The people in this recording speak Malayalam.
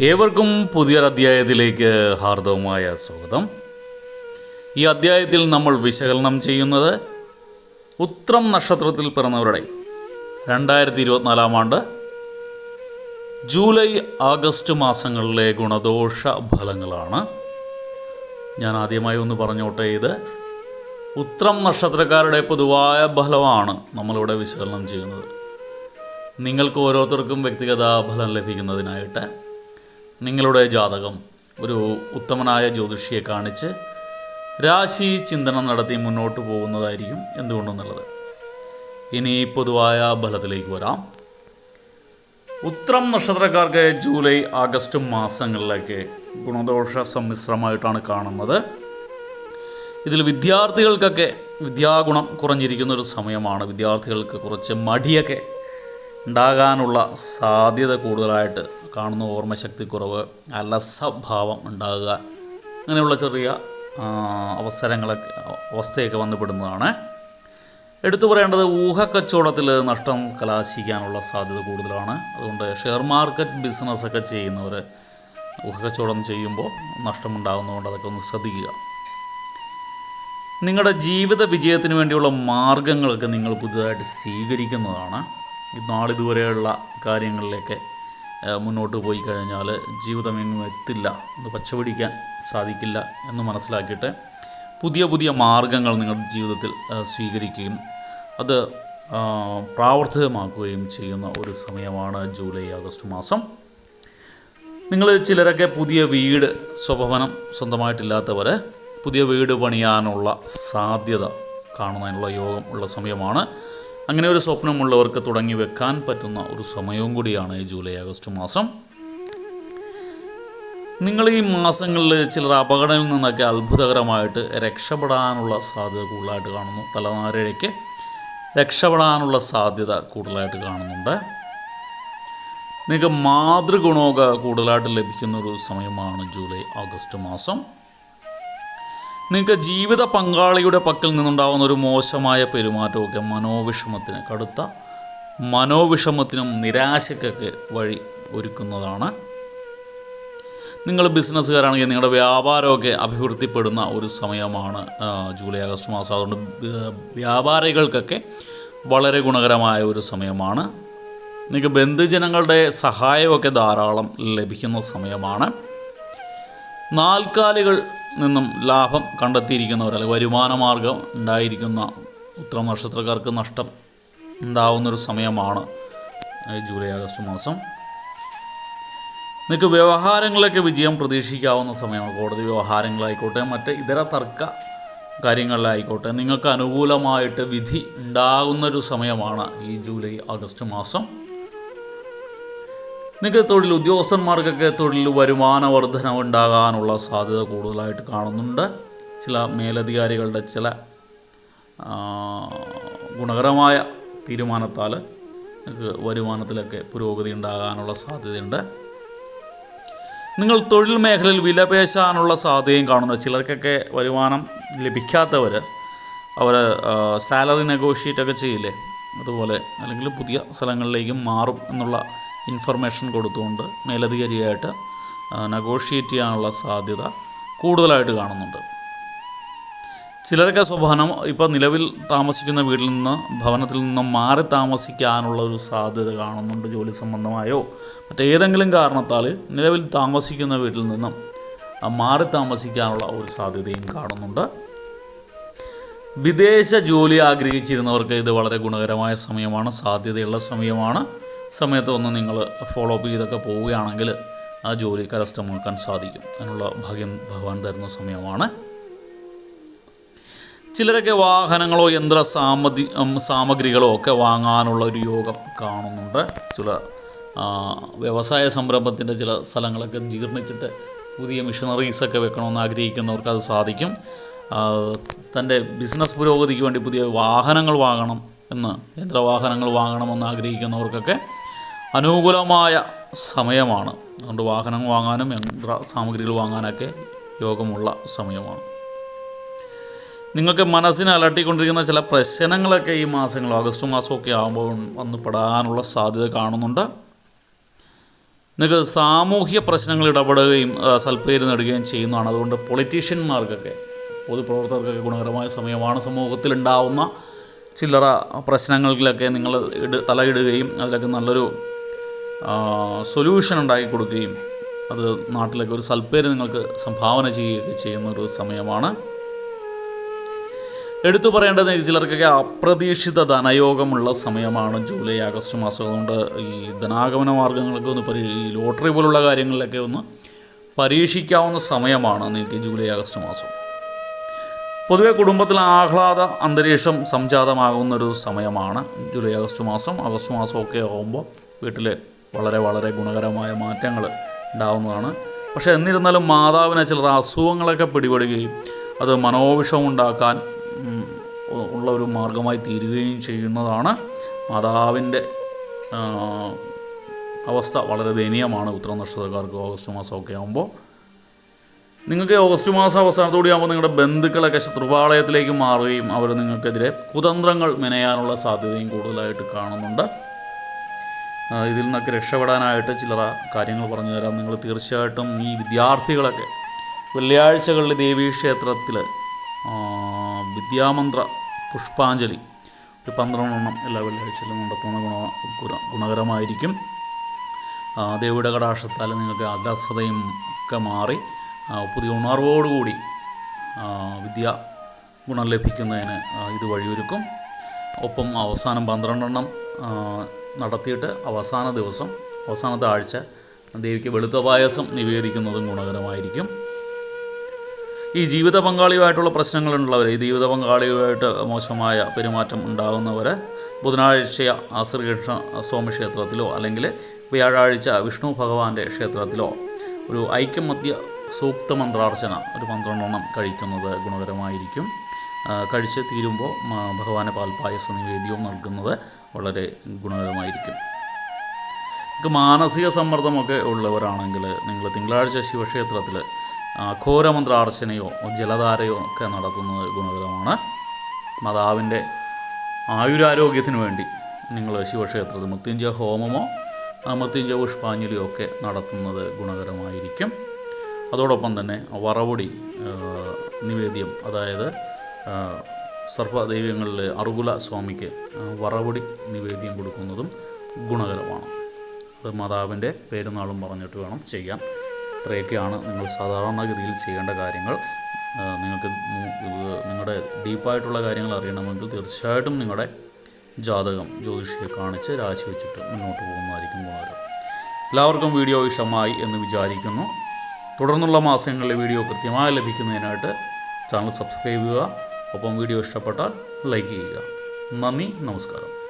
ഏവർക്കും പുതിയൊരധ്യായത്തിലേക്ക് ഹാർദവമായ സ്വാഗതം. ഈ അധ്യായത്തിൽ നമ്മൾ വിശകലനം ചെയ്യുന്നത് ഉത്രം നക്ഷത്രത്തിൽ പിറന്നവരുടെ രണ്ടായിരത്തി ഇരുപത്തിനാലാം ആണ്ട് ജൂലൈ ആഗസ്റ്റ് മാസങ്ങളിലെ ഗുണദോഷ ഫലങ്ങളാണ്. ഞാൻ ആദ്യമായി ഒന്ന് പറഞ്ഞോട്ടെ ഇത് ഉത്രം നക്ഷത്രക്കാരുടെ പൊതുവായ ഫലമാണ് നമ്മളിവിടെ വിശകലനം ചെയ്യുന്നത്. നിങ്ങൾക്ക് ഓരോരുത്തർക്കും വ്യക്തിഗത ഫലം ലഭിക്കുന്നതിനായിട്ട് നിങ്ങളുടെ ജാതകം ഒരു ഉത്തമനായ ജ്യോതിഷിയെ കാണിച്ച് രാശി ചിന്തനം നടത്തി മുന്നോട്ട് പോകുന്നതായിരിക്കും എന്തുകൊണ്ടെന്നുള്ളത്. ഇനി പൊതുവായ ഫലത്തിലേക്ക് വരാം. ഉത്രം നക്ഷത്രക്കാർക്ക് ജൂലൈ ആഗസ്റ്റ് മാസങ്ങളിലേക്ക് ഗുണദോഷ സമ്മിശ്രമായിട്ടാണ് കാണുന്നത്. ഇതിൽ വിദ്യാർത്ഥികൾക്കൊക്കെ വിദ്യാഗുണം കുറഞ്ഞിരിക്കുന്ന ഒരു സമയമാണ്. വിദ്യാർത്ഥികൾക്ക് കുറച്ച് മടിയൊക്കെ ഉണ്ടാകാനുള്ള സാധ്യത കൂടുതലായിട്ട് കാണുന്ന ഓർമ്മശക്തി കുറവ് അലസഭാവം ഉണ്ടാകുക അങ്ങനെയുള്ള ചെറിയ അവസരങ്ങളൊക്കെ അവസ്ഥയൊക്കെ വന്നുപെടുന്നതാണ് എടുത്തു പറയേണ്ടത് ഊഹക്കച്ചവടത്തിൽ നഷ്ടം കലാശിക്കാനുള്ള സാധ്യത കൂടുതലാണ്. അതുകൊണ്ട് ഷെയർ മാർക്കറ്റ് ബിസിനസ്സൊക്കെ ചെയ്യുന്നവർ ഊഹക്കച്ചവടം ചെയ്യുമ്പോൾ നഷ്ടമുണ്ടാകുന്നതുകൊണ്ട് അതൊക്കെ ഒന്ന് ശ്രദ്ധിക്കുക. നിങ്ങളുടെ ജീവിത വിജയത്തിന് വേണ്ടിയുള്ള മാർഗങ്ങളൊക്കെ നിങ്ങൾ പുതുതായിട്ട് സ്വീകരിക്കുന്നതാണ്. നാളിതുവരെയുള്ള കാര്യങ്ങളിലേക്ക് മുന്നോട്ട് പോയി കഴിഞ്ഞാൽ ജീവിതം എങ്ങും എത്തില്ല. അത് പച്ചപിടിക്കാൻ സാധിക്കില്ല എന്ന് മനസ്സിലാക്കിയിട്ട് പുതിയ പുതിയ മാർഗങ്ങൾ നിങ്ങളുടെ ജീവിതത്തിൽ സ്വീകരിക്കുകയും അത് പ്രാവർത്തികമാക്കുകയും ചെയ്യുന്ന ഒരു സമയമാണ് ജൂലൈ ആഗസ്റ്റ് മാസം. നിങ്ങൾ ചിലരൊക്കെ പുതിയ വീട് സ്വഭവനം സ്വന്തമായിട്ടില്ലാത്തവർ പുതിയ വീട് പണിയാനുള്ള സാധ്യത കാണുന്നതിനുള്ള യോഗം ഉള്ള സമയമാണ്. അങ്ങനെ ഒരു സ്വപ്നമുള്ളവർക്ക് തുടങ്ങി വെക്കാൻ പറ്റുന്ന ഒരു സമയവും കൂടിയാണ് ഈ ജൂലൈ ആഗസ്റ്റ് മാസം. നിങ്ങൾ ഈ മാസങ്ങളിൽ ചിലർ അപകടങ്ങളിൽ നിന്നൊക്കെ അത്ഭുതകരമായിട്ട് രക്ഷപ്പെടാനുള്ള സാധ്യത കൂടുതലായിട്ട് കാണുന്നു. തലനാരിഴയ്ക്ക് രക്ഷപ്പെടാനുള്ള സാധ്യത കൂടുതലായിട്ട് കാണുന്നുണ്ട്. നിങ്ങൾക്ക് മാതൃഗുണമൊക്കെ കൂടുതലായിട്ട് ലഭിക്കുന്ന ഒരു സമയമാണ് ജൂലൈ ഓഗസ്റ്റ് മാസം. നിങ്ങൾക്ക് ജീവിത പങ്കാളിയുടെ പക്കൽ നിന്നുണ്ടാകുന്ന ഒരു മോശമായ പെരുമാറ്റമൊക്കെ മനോവിഷമത്തിന് കടുത്ത മനോവിഷമത്തിനും നിരാശയ്ക്കൊക്കെ വഴി ഒരുക്കുന്നതാണ്. നിങ്ങൾ ബിസിനസ്സുകാരാണെങ്കിൽ നിങ്ങളുടെ വ്യാപാരമൊക്കെ അഭിവൃദ്ധിപ്പെടുന്ന ഒരു സമയമാണ് ജൂലൈ ആഗസ്റ്റ് മാസം. അതുകൊണ്ട് വ്യാപാരികൾക്കൊക്കെ വളരെ ഗുണകരമായ ഒരു സമയമാണ്. നിങ്ങൾക്ക് ബന്ധുജനങ്ങളുടെ സഹായമൊക്കെ ധാരാളം ലഭിക്കുന്ന സമയമാണ്. നാൽക്കാലികൾ നിന്നും ലാഭം കണ്ടെത്തിയിരിക്കുന്നവർ അല്ലെങ്കിൽ വരുമാന മാർഗം ഉണ്ടായിരിക്കുന്ന ഉത്തരം നക്ഷത്രക്കാർക്ക് നഷ്ടം ഉണ്ടാവുന്നൊരു സമയമാണ് ജൂലൈ ആഗസ്റ്റ് മാസം. നിങ്ങൾക്ക് വ്യവഹാരങ്ങളൊക്കെ വിജയം പ്രതീക്ഷിക്കാവുന്ന സമയമാണ്. കോടതി വ്യവഹാരങ്ങളായിക്കോട്ടെ മറ്റ് ഇതര തർക്ക കാര്യങ്ങളിലായിക്കോട്ടെ നിങ്ങൾക്ക് അനുകൂലമായിട്ട് വിധി ഉണ്ടാകുന്നൊരു സമയമാണ് ഈ ജൂലൈ ആഗസ്റ്റ് മാസം. നിങ്ങൾക്ക് തൊഴിൽ ഉദ്യോഗസ്ഥന്മാർക്കൊക്കെ തൊഴിൽ വരുമാന വർധന ഉണ്ടാകാനുള്ള സാധ്യത കൂടുതലായിട്ട് കാണുന്നുണ്ട്. ചില മേലധികാരികളുടെ ചില ഗുണകരമായ തീരുമാനത്താൽ നിങ്ങൾക്ക് വരുമാനത്തിലൊക്കെ പുരോഗതി ഉണ്ടാകാനുള്ള സാധ്യതയുണ്ട്. നിങ്ങൾ തൊഴിൽ മേഖലയിൽ വിലപേശാനുള്ള സാധ്യതയും കാണുന്നു ചിലർക്കൊക്കെ വരുമാനം ലഭിക്കാത്തവർ അവർ സാലറി നെഗോഷിയേറ്റ് ഒക്കെ ചെയ്യില്ലേ? അതുപോലെ അല്ലെങ്കിൽ പുതിയ സ്ഥലങ്ങളിലേക്കും മാറും എന്നുള്ള ഇൻഫർമേഷൻ കൊടുത്തുകൊണ്ട് മേലധികാരിയായിട്ട് നെഗോഷിയേറ്റ് ചെയ്യാനുള്ള സാധ്യത കൂടുതലായിട്ട് കാണുന്നുണ്ട്. ചിലരൊക്കെ സ്വഭാവം ഇപ്പോൾ നിലവിൽ താമസിക്കുന്ന വീട്ടിൽ നിന്ന് ഭവനത്തിൽ നിന്ന് മാറി താമസിക്കാനുള്ള ഒരു സാധ്യത കാണുന്നുണ്ട് ജോലി സംബന്ധമായോ? മറ്റേതെങ്കിലും കാരണത്താൽ നിലവിൽ താമസിക്കുന്ന വീട്ടിൽ നിന്നും മാറി താമസിക്കാനുള്ള ഒരു സാധ്യതയും കാണുന്നുണ്ട്. വിദേശ ജോലി ആഗ്രഹിച്ചിരുന്നവർക്ക് ഇത് വളരെ ഗുണകരമായ സമയമാണ് സാധ്യതയുള്ള സമയമാണ്. സമയത്ത് ഒന്ന് നിങ്ങൾ ഫോളോ അപ്പ് ചെയ്തൊക്കെ പോവുകയാണെങ്കിൽ ആ ജോലി കരസ്ഥമാക്കാൻ സാധിക്കും. അതിനുള്ള ഭാഗ്യം ഭഗവാൻ തരുന്ന സമയമാണ്. ചിലരൊക്കെ വാഹനങ്ങളോ യന്ത്ര സാമതി സാമഗ്രികളോ ഒക്കെ വാങ്ങാനുള്ള ഒരു യോഗം കാണുന്നുണ്ട്. ചില വ്യവസായ സംരംഭത്തിന്റെ ചില സ്ഥലങ്ങളൊക്കെ ജീർണിച്ചിട്ട് പുതിയ മിഷനറീസൊക്കെ വെക്കണമെന്ന് ആഗ്രഹിക്കുന്നവർക്ക് അത് സാധിക്കും. തന്റെ ബിസിനസ് പുരോഗതിക്ക് വേണ്ടി പുതിയ വാഹനങ്ങൾ വാങ്ങണം എന്ന് യന്ത്രവാഹനങ്ങൾ വാങ്ങണമെന്ന് ആഗ്രഹിക്കുന്നവർക്കൊക്കെ അനുകൂലമായ സമയമാണ്. അതുകൊണ്ട് വാഹനം വാങ്ങാനും യന്ത്ര സാമഗ്രികൾ വാങ്ങാനൊക്കെ യോഗമുള്ള സമയമാണ്. നിങ്ങൾക്ക് മനസ്സിനെ അലട്ടിക്കൊണ്ടിരിക്കുന്ന ചില പ്രശ്നങ്ങളൊക്കെ ഈ മാസങ്ങൾ ഓഗസ്റ്റ് മാസമൊക്കെ ആകുമ്പോൾ വന്ന് പെടാനുള്ള സാധ്യത കാണുന്നുണ്ട്. നിങ്ങൾക്ക് സാമൂഹ്യ പ്രശ്നങ്ങൾ ഇടപെടുകയും സൽപ്പേര് നേടുകയും ചെയ്യുന്നതാണ്. അതുകൊണ്ട് പൊളിറ്റീഷ്യന്മാർക്കൊക്കെ പൊതുപ്രവർത്തകർക്കൊക്കെ ഗുണകരമായ സമയമാണ്. സമൂഹത്തിലുണ്ടാവുന്ന ചില്ലറ പ്രശ്നങ്ങളിലൊക്കെ നിങ്ങൾ ഇട് തലയിടുകയും അതിലൊക്കെ നല്ലൊരു സൊല്യൂഷൻ ഉണ്ടാക്കി കൊടുക്കുകയും അത് നാട്ടിലേക്ക് ഒരു സൽപ്പേര് നിങ്ങൾക്ക് സംഭാവന ചെയ്യുകയൊക്കെ ചെയ്യുന്ന ഒരു സമയമാണ്. എടുത്തു പറയേണ്ടത് ചിലർക്കൊക്കെ അപ്രതീക്ഷിത ധനയോഗമുള്ള സമയമാണ്. ജൂലൈ ആഗസ്റ്റ് മാസം അതുകൊണ്ട് ഈ ധനാഗമന മാർഗങ്ങളൊക്കെ ഒന്ന് പരീ ലോട്ടറി പോലുള്ള കാര്യങ്ങളിലൊക്കെ ഒന്ന് പരീക്ഷിക്കാവുന്ന സമയമാണ് നിങ്ങൾക്ക് ജൂലൈ ആഗസ്റ്റ് മാസം. പൊതുവെ കുടുംബത്തിൽ ആഹ്ലാദ അന്തരീക്ഷം സംജാതമാകുന്ന ഒരു സമയമാണ്. ജൂലൈ ആഗസ്റ്റ് മാസം ആഗസ്റ്റ് മാസമൊക്കെ ആകുമ്പോൾ വീട്ടിൽ വളരെ വളരെ ഗുണകരമായ മാറ്റങ്ങൾ ഉണ്ടാവുന്നതാണ്. പക്ഷേ എന്നിരുന്നാലും മാതാവിനെ ചിലർ അസുഖങ്ങളൊക്കെ പിടിപെടുകയും അത് മനോവിഷം ഉണ്ടാക്കാൻ ഉള്ള ഒരു മാർഗമായി തീരുകയും ചെയ്യുന്നതാണ്. മാതാവിന്റെ അവസ്ഥ വളരെ ദയനീയമാണ് ഉത്തര നക്ഷത്രക്കാർക്ക് ഓഗസ്റ്റ് മാസമൊക്കെ ആകുമ്പോൾ നിങ്ങൾക്ക് ഓഗസ്റ്റ് മാസം അവസാനത്തോടെ ആകുമ്പോൾ നിങ്ങളുടെ ബന്ധുക്കളൊക്കെ ശത്രുപാളയത്തിലേക്ക് മാറുകയും അവർ നിങ്ങൾക്കെതിരെ കുതന്ത്രങ്ങൾ മെനയാനുള്ള സാധ്യതയും കൂടുതലായിട്ട് കാണുന്നുണ്ട്. ഇതിൽ നിന്നൊക്കെ രക്ഷപ്പെടാനായിട്ട് ചിലർ കാര്യങ്ങൾ പറഞ്ഞു തരാം. നിങ്ങൾ തീർച്ചയായിട്ടും ഈ വിദ്യാർത്ഥികളൊക്കെ വെള്ളിയാഴ്ചകളിൽ ദേവീക്ഷേത്രത്തിൽ വിദ്യാമന്ത്ര പുഷ്പാഞ്ജലി ഒരു പന്ത്രണ്ടെണ്ണം എല്ലാ വെള്ളിയാഴ്ചയിലും നടത്തുന്ന ഗുണ ഗുണ- ഗുണകരമായിരിക്കും. ദേവിയുടെ കടാക്ഷത്താൽ നിങ്ങൾക്ക് അലസതയും ഒക്കെ മാറി പുതിയ ഉണർവോടുകൂടി വിദ്യ ഗുണം ലഭിക്കുന്നതിന് ഇത് വഴിയൊരുക്കും ഒപ്പം അവസാനം പന്ത്രണ്ടെണ്ണം നടത്തിയിട്ട് അവസാന ദിവസം അവസാനത്തെ ആഴ്ച ദേവിക്ക് വെളുത്ത പായസം നിവേദിക്കുന്നതും ഗുണകരമായിരിക്കും. ഈ ജീവിത പങ്കാളിയുമായിട്ടുള്ള പ്രശ്നങ്ങളുള്ളവർ ഈ ജീവിത പങ്കാളിയുമായിട്ട് മോശമായ പെരുമാറ്റം ഉണ്ടാകുന്നവർ ബുധനാഴ്ച ശ്രീകൃഷ്ണ സ്വാമി ക്ഷേത്രത്തിലോ അല്ലെങ്കിൽ വ്യാഴാഴ്ച വിഷ്ണു ഭഗവാന്റെ ക്ഷേത്രത്തിലോ ഒരു ഐക്യമധ്യ സൂക്ത മന്ത്രാർച്ചന ഒരു പന്ത്രണ്ടെണ്ണം കഴിക്കുന്നത് ഗുണകരമായിരിക്കും. കഴിച്ച് തീരുമ്പോൾ ഭഗവാന് പാൽപ്പായസ നിവേദ്യവും നൽകുന്നത് വളരെ ഗുണകരമായിരിക്കും. നിങ്ങൾക്ക് മാനസിക സമ്മർദ്ദമൊക്കെ ഉള്ളവരാണെങ്കിൽ നിങ്ങൾ തിങ്കളാഴ്ച ശിവക്ഷേത്രത്തിൽ ഘോരമന്ത്രാർച്ചനയോ ജലധാരയോ ഒക്കെ നടത്തുന്നത് ഗുണകരമാണ്. മാതാവിന്റെ ആയുരാരോഗ്യത്തിന് വേണ്ടി നിങ്ങൾ ശിവക്ഷേത്രത്തിൽ മൃത്യുഞ്ജയ ഹോമമോ മൃത്യുഞ്ജയ പുഷ്പാഞ്ജലിയോ ഒക്കെ നടത്തുന്നത് ഗുണകരമായിരിക്കും. അതോടൊപ്പം തന്നെ വറവൊടി നിവേദ്യം അതായത് ആ, സർപ്പദൈവങ്ങളിൽ അറുകുല സ്വാമിക്ക് വറവടി നിവേദ്യം കൊടുക്കുന്നതും ഗുണകരമാണ്. അത് മാതാവിന്റെ പെരുന്നാളും പറഞ്ഞിട്ട് വേണം ചെയ്യാൻ. ഇത്രയൊക്കെയാണ് നിങ്ങൾ സാധാരണഗതിയിൽ ചെയ്യേണ്ട കാര്യങ്ങൾ. നിങ്ങൾക്ക് നിങ്ങളുടെ ഡീപ്പായിട്ടുള്ള കാര്യങ്ങൾ അറിയണമെങ്കിൽ തീർച്ചയായിട്ടും നിങ്ങളുടെ ജാതകം ജ്യോതിഷിയെ കാണിച്ച് രാശി വെച്ചിട്ട് മുന്നോട്ട് പോകുന്നതായിരിക്കും ഗുണകരം എല്ലാവർക്കും വീഡിയോ ഇഷ്ടമായി എന്ന് വിചാരിക്കുന്നു. തുടർന്നുള്ള മാസങ്ങളിലെ വീഡിയോ കൃത്യമായി ലഭിക്കുന്നതിനായിട്ട് ചാനൽ സബ്സ്ക്രൈബ് ചെയ്യുക. ഒപ്പം വീഡിയോ ഇഷ്ടപ്പെട്ടാൽ ലൈക്ക് ചെയ്യുക. നന്ദി നമസ്കാരം.